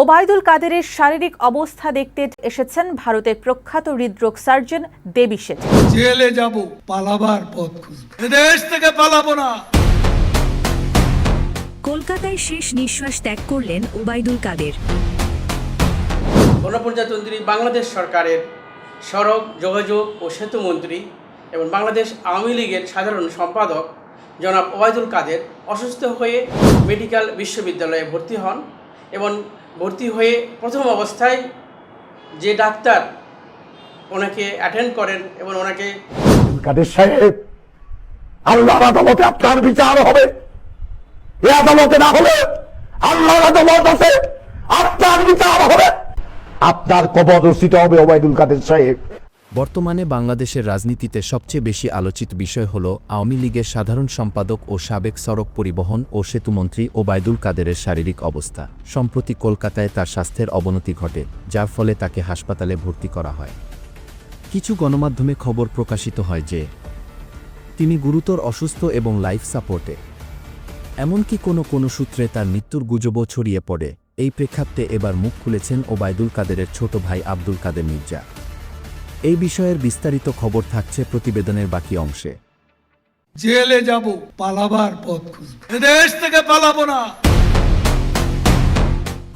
ওবায়দুল কাদেরের শারীরিক অবস্থা দেখতে এসেছেন ভারতের প্রখ্যাত হৃদরোগ সার্জন দেবী শেঠি। জেলে যাব পালাবার পথ খুঁজবো। দেশ থেকে পালাবো না। কলকাতায় শেষ নিঃশ্বাস ত্যাগ করলেন ওবায়দুল কাদের। গণপ্রজাতন্ত্রী বাংলাদেশ সরকারের সড়ক যোগাযোগ ও সেতু মন্ত্রী এবং বাংলাদেশ আওয়ামী লীগের সাধারণ সম্পাদক জনাব ওবায়দুল কাদের অসুস্থ হয়ে মেডিকেল বিশ্ববিদ্যালয়ে ভর্তি হন এবং ভর্তি হয়ে প্রথম অবস্থায় যে ডাক্তার ওনাকে অ্যাটেন্ড করেন এবং ওনাকে কাদের সাহেব, আল্লাহর আদালতে আপনার বিচার হবে। এ আদালতে না হলে আল্লাহর আদালত আছে, আপনার বিচার হবে। আপনার কবর রচিত হবে ওবায়দুল কাদের সাহেব। বর্তমানে বাংলাদেশের রাজনীতিতে সবচেয়ে বেশি আলোচিত বিষয় হল আওয়ামী লীগের সাধারণ সম্পাদক ও সাবেক সড়ক পরিবহন ও সেতুমন্ত্রী ওবায়দুল কাদেরের শারীরিক অবস্থা। সম্প্রতি কলকাতায় তার স্বাস্থ্যের অবনতি ঘটে, যার ফলে তাকে হাসপাতালে ভর্তি করা হয়। কিছু গণমাধ্যমে খবর প্রকাশিত হয় যে, তিনি গুরুতর অসুস্থ এবং লাইফ সাপোর্টে। এমনকি কোনো কোনো সূত্রে তার মৃত্যুর গুজবও ছড়িয়ে পড়ে। এই প্রেক্ষাপটে এবার মুখ খুলেছেন ওবায়দুল কাদেরের ছোট ভাই আব্দুল কাদের মির্জা। এই বিষয়ের বিস্তারিত খবর থাকছে প্রতিবেদনের বাকি অংশে। জেলে যাব পালাবার পথ খুঁজবো। দেশ থেকে পালাবো না।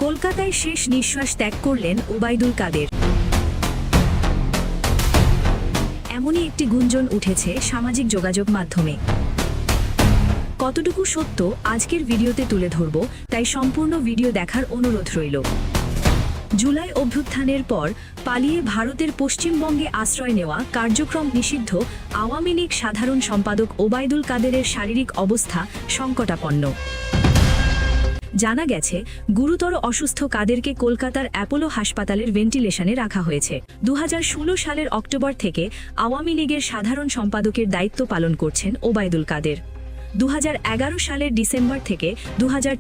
কলকাতায় শেষ নিঃশ্বাস ত্যাগ করলেন ওবায়দুল কাদের। এমনই একটি গুঞ্জন উঠেছে সামাজিক যোগাযোগ মাধ্যমে। কতটুকু সত্য আজকের ভিডিওতে তুলে ধরব তাই সম্পূর্ণ ভিডিও দেখার অনুরোধ রইল। জুলাই অভ্যুত্থানের পর পালিয়ে ভারতের পশ্চিমবঙ্গে আশ্রয় নেওয়া কার্যক্রম নিষিদ্ধ আওয়ামী লীগ সাধারণ সম্পাদক ওবায়দুল কাদেরের শারীরিক অবস্থা সংকটাপন্ন। জানা গেছে, গুরুতর অসুস্থ কাদেরকে কলকাতার অ্যাপোলো হাসপাতালের ভেন্টিলেশনে রাখা হয়েছে। দু হাজার ষোলো সালের অক্টোবর থেকে আওয়ামী লীগের সাধারণ সম্পাদকের দায়িত্ব পালন করছেন ওবায়দুল কাদের। দু হাজার এগারো সালের ডিসেম্বর থেকে দু হাজার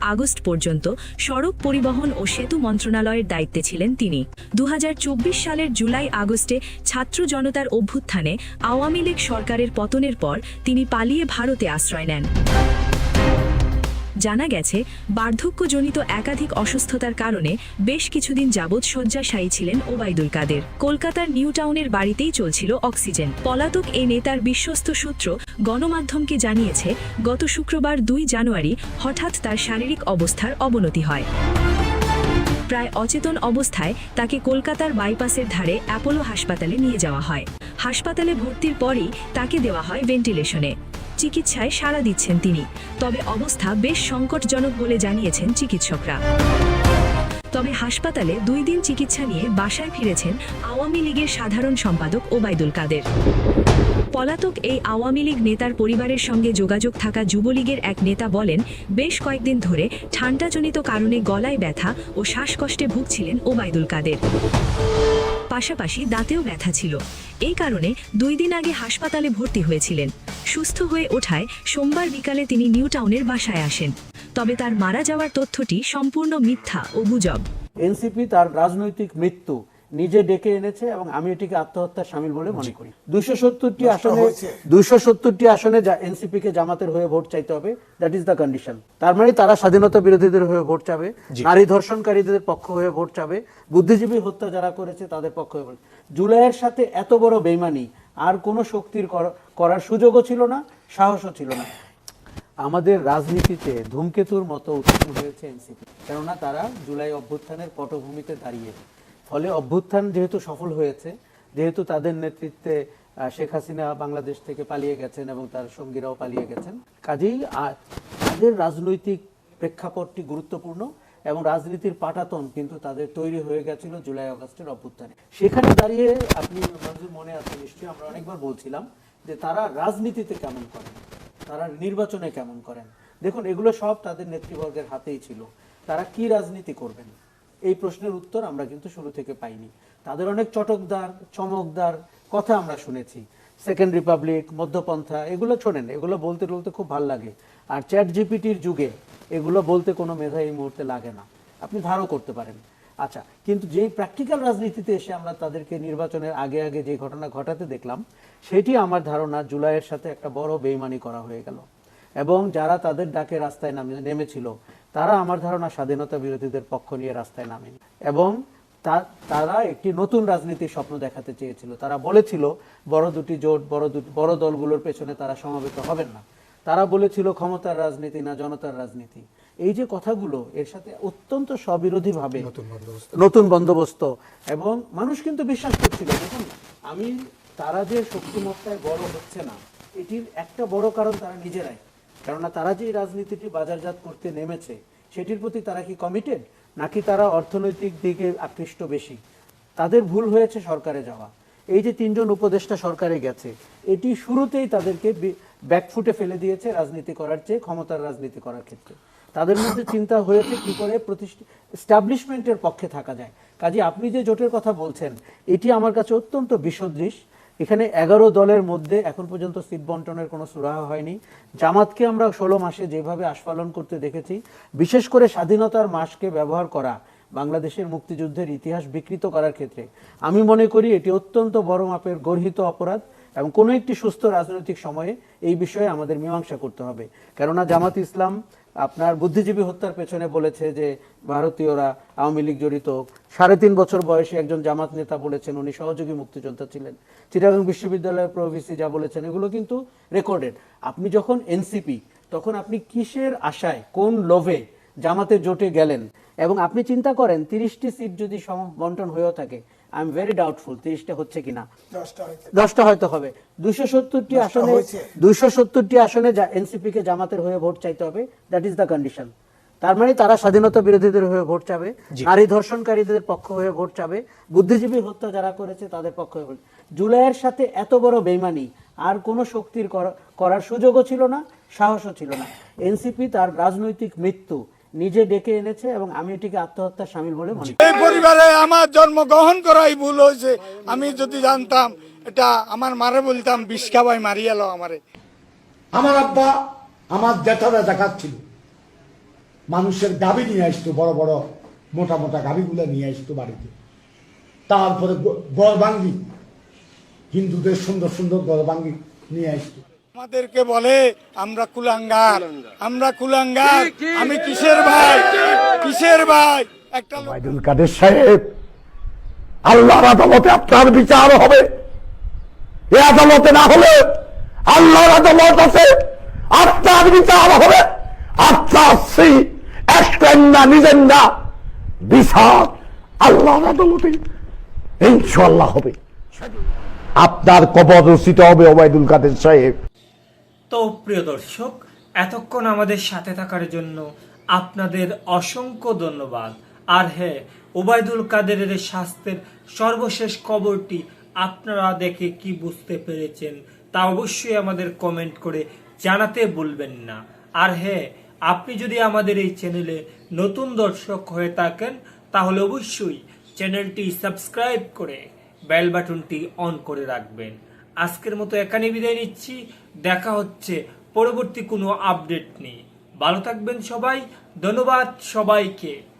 আগস্ট পর্যন্ত সড়ক পরিবহন ও সেতু মন্ত্রণালয়ের দায়িত্বে ছিলেন তিনি। দুহাজার চব্বিশ সালের জুলাই আগস্টে ছাত্র জনতার অভ্যুত্থানে আওয়ামী লীগ সরকারের পতনের পর তিনি পালিয়ে ভারতে আশ্রয় নেন। জানা গেছে, বার্ধক্যজনিত একাধিক অসুস্থতার কারণে বেশ কিছুদিন যাবৎ শয্যাশায়ী ছিলেন ওবায়দুল কাদের। কলকাতার নিউ টাউনের বাড়িতেই চলছিল অক্সিজেন। পলাতক এই নেতার বিশ্বস্ত সূত্র গণমাধ্যমকে জানিয়েছে, গত শুক্রবার দুই জানুয়ারি হঠাৎ তার শারীরিক অবস্থার অবনতি হয়। প্রায় অচেতন অবস্থায় তাকে কলকাতার বাইপাসের ধারে অ্যাপোলো হাসপাতালে নিয়ে যাওয়া হয়। হাসপাতালে ভর্তির পরই তাকে দেওয়া হয় ভেন্টিলেশনে। চিকিৎসায় সাড়া দিচ্ছেন তিনি। তবে অবস্থা বেশ সংকটজনক বলে জানিয়েছেন চিকিৎসকরা। তবে হাসপাতালে দুই দিন চিকিৎসা নিয়ে বাসায় ফিরেছেন আওয়ামী লীগের সাধারণ সম্পাদক ওবায়দুল কাদের। পলাতক এই আওয়ামী লীগ নেতার পরিবারের সঙ্গে যোগাযোগ থাকা যুবলীগের এক নেতা বলেন, বেশ কয়েকদিন ধরে ঠান্ডাজনিত কারণে গলায় ব্যথা ও শ্বাসকষ্টে ভুগছিলেন ওবায়দুল কাদের। পাশাপাশি দাঁতেও ব্যথা ছিল। এই কারণে দুই দিন আগে হাসপাতালে ভর্তি হয়েছিলেন। সুস্থ হয়ে ওঠায় সোমবার বিকালে তিনি নিউ টাউনের বাসায় আসেন। তবে তার মারা যাওয়ার তথ্যটি সম্পূর্ণ মিথ্যা ও গুজব। এনসিপি তার রাজনৈতিক মৃত্যু নিজে ডেকে এনেছে এবং আমি এটিকে আত্মহত্যার সামিল বলে মনে করি। দুইশো সত্তরটি আসনে দুইশো সত্তরটি আসনে এনসিপি কে জামাতের হয়ে ভোট চাইতে হবে দ্যাট ইজ দ্য কন্ডিশন তার মানে তারা স্বাধীনতা বিরোধীদের হয়ে ভোট চাবে নারী ধর্ষণকারীদের পক্ষ হয়ে ভোট চাবে বুদ্ধিজীবী হত্যা যারা করেছে তাদের পক্ষ হয়ে ভোট জুলাইয়ের সাথে এত বড় বেইমানি আর কোনো শক্তির করার সুযোগও ছিল না সাহসও ছিল না। আমাদের রাজনীতিতে ধূমকেতুর মতো উত্থান হয়েছে এনসিপি কেননা তারা জুলাই অভ্যুত্থানের পটভূমিতে দাঁড়িয়ে। ফলে অভ্যুত্থান যেহেতু সফল হয়েছে, যেহেতু তাদের নেতৃত্বে শেখ হাসিনা বাংলাদেশ থেকে পালিয়ে গেছেন এবং তার সঙ্গীরাও পালিয়ে গেছেন। কাজেই তাদের রাজনৈতিক প্রেক্ষাপটটি গুরুত্বপূর্ণ এবং রাজনীতির পাটাতন কিন্তু তাদের তৈরি হয়ে গেছিল জুলাই আগস্টের অভ্যুত্থানে। সেখানে দাঁড়িয়ে আপনি মনে আছে নিশ্চয়ই, আমরা অনেকবার বলছিলাম যে তারা রাজনীতিতে কেমন করেন? তারা নির্বাচনে কেমন করেন? দেখুন, এগুলো সব তাদের নেতৃবর্গের হাতেই ছিল। তারা কি রাজনীতি করবেন? এই প্রশ্নের উত্তর আমরা কিন্তু শুরু থেকে পাইনি। তাদের অনেক চটকদার, চমকদার কথা আমরা শুনেছি। সেকেন্ড রিপাবলিক, মধ্যপন্থা, এগুলো শোনেন, এগুলো বলতে বলতে খুব ভালো লাগে। আর চ্যাট জিপিটির যুগে এগুলো বলতে কোনো মেধা এই মুহূর্তে লাগে না। আপনি ধারও করতে পারেন। আচ্ছা কিন্তু যেই প্র্যাকটিক্যাল রাজনীতিতে এসে আমরা তাদেরকে নির্বাচনের আগে আগে যে ঘটনা ঘটাতে দেখলাম, সেটি আমার ধারণা জুলাইয়ের সাথে একটা বড় বেইমানি করা হয়ে গেল। এবং যারা তাদের ডাকে রাস্তায় নামে, নেমেছিল তারা আমার ধারণা স্বাধীনতা বিরোধীদের পক্ষ নিয়ে রাস্তায় নামেনি। এবং তারা একটি নতুন রাজনীতির স্বপ্ন দেখাতে চেয়েছিল। তারা বলেছিল বড় দুটি জোট বড় দুটি বড় দলগুলোর পেছনে তারা সমাবেত হবেন না। তারা বলেছিল ক্ষমতার রাজনীতি না জনতার রাজনীতি। এই যে কথাগুলো এর সাথে অত্যন্ত স্ববিরোধী ভাবে নতুন বন্দোবস্ত। এবং মানুষ কিন্তু বিশ্বাস করছিল দেখুন আমি তারা যে শক্তিমত্তায় বড় হচ্ছে না এটির একটা বড় কারণ তারা নিজেরাই। কেননা তারা যে রাজনীতিটি বাজারজাত করতে নেমেছে, সেটির প্রতি তারা কি কমিটেড নাকি তারা অর্থনৈতিক দিকে আকৃষ্ট বেশি? তাদের ভুল হয়েছে সরকারে যাওয়া। এই যে তিনজন উপদেষ্টা সরকারে গেছে, এটি শুরুতেই তাদেরকে ব্যাকফুটে ফেলে দিয়েছে রাজনীতি করার চেয়ে, ক্ষমতার রাজনীতি করার ক্ষেত্রে। তাদের মধ্যে চিন্তা হয়েছে কি করে এস্টাবলিশমেন্টের পক্ষে থাকা যায়। কাজে আপনি যে জোটের কথা বলছেন, এটি আমার কাছে অত্যন্ত বিসদৃশ এখানে এগারো দলের মধ্যে এখন পর্যন্ত সিট বন্টনের কোনো সুরাহা হয়নি। জামাতকে আমরা ষোলো মাসে যেভাবে আস্ফালন করতে দেখেছি, বিশেষ করে স্বাধীনতার মাসকে ব্যবহার করা বাংলাদেশের মুক্তিযুদ্ধের ইতিহাস বিকৃত করার ক্ষেত্রে। আমি মনে করি এটি অত্যন্ত বড় মাপের গর্হিত অপরাধ। এবং কোনো একটি সুস্থ রাজনৈতিক সময়ে এই বিষয়ে আমাদের মীমাংসা করতে হবে। কেননা জামাত ইসলাম আপনার বুদ্ধিজীবী হত্যার পেছনে বলেছে যে ভারতীয়রা আওয়ামী লীগ জড়িত। সাড়ে তিন বছর বয়সে একজন জামাত নেতা বলেছেন, উনি সহযোগী মুক্তিযোদ্ধা ছিলেন। চিটাগাং বিশ্ববিদ্যালয়ের প্রভিসি যা বলেছেন, এগুলো কিন্তু রেকর্ডেড। আপনি যখন এনসিপি, তখন আপনি কিসের আশায়, কোন লোভে জামাতে জোটে গেলেন? এবং আপনি চিন্তা করেন, তিরিশটি সিট যদি বন্টন হয়েও থাকে আই এম ভেরি ডাউটফুল তিরিশটা হচ্ছে কিনা। দশটা হয়তো হবে। দুইশো সত্তরটি আসনে দুইশো সত্তরটি আসনে এনসিপি কে জামাতের হয়ে ভোট চাইতে হবে। দ্যাট ইজ দ্য কন্ডিশন তার মানে তারা স্বাধীনতা বিরোধীদের হয়ে ভোট চাবে নারী ধর্ষণকারীদের পক্ষ হয়ে ভোট চাবে। বুদ্ধিজীবী হত্যা যারা করেছে তাদের পক্ষ হয়ে ভোট জুলাইয়ের সাথে এত বড় বেইমানি আর কোনো শক্তির করার সুযোগও ছিল না সাহসও ছিল না। এনসিপি তার রাজনৈতিক মৃত্যু নিজে ডেকে এনেছে এবং আমি এটিকে আত্মহত্যার সামিল বলে মনে এই পরিবারে আমার জন্মগ্রহণ করাই ভুল হয়েছে। আমি যদি জানতাম এটা আমার মারে বলতাম বিষ খাবাই মারি এলো আমারে। আমার আব্বা আমার জ্যাঠারা দেখাচ্ছিল। মানুষের গাবি নিয়ে আসতো বড় বড় মোটা মোটা গাবিগুলো নিয়ে আসতো বাড়িতে। তারপরে গ- গড়বাঙ্গি হিন্দুদের সুন্দর সুন্দর গড়বাঙ্গি নিয়ে আসতো। আমাদেরকে বলে আমরা কুলাঙ্গার। আমরা কুলাঙ্গার। আমি কিসের ভাই? কিসের ভাই? একটা ওবায়দুল কাদের সাহেব আল্লাহর আদালতে আপনার বিচার হবে। এ আদালতে না হলে আল্লাহর আদালত আছে আপনার বিচার হবে। আপনার সেই একটাই না নিজের না। বিচার আল্লাহর আদালতে ইনশাল্লাহ হবে। আপনার কবর রচিত হবে ওবায়দুল কাদের সাহেব। তো প্রিয় দর্শক, এতক্ষণ আমাদের সাথে থাকার জন্য আপনাদের অসংখ্য ধন্যবাদ। আর হ্যাঁ ওবায়দুল কাদেরের স্বাস্থ্যের সর্বশেষ খবরটি আপনারা দেখে কি বুঝতে পেরেছেন, তা অবশ্যই আমাদের কমেন্ট করে জানাতে ভুলবেন না। আর হ্যাঁ আপনি যদি আমাদের এই চ্যানেলে নতুন দর্শক হয়ে থাকেন, তাহলে অবশ্যই চ্যানেলটি সাবস্ক্রাইব করে বেল বাটনটি অন করে রাখবেন। আজকের মতো এখানে বিদায় নিচ্ছি। দেখা হচ্ছে পরবর্তী কোনো আপডেট নিয়ে। ভালো থাকবেন সবাই। ধন্যবাদ সবাইকে।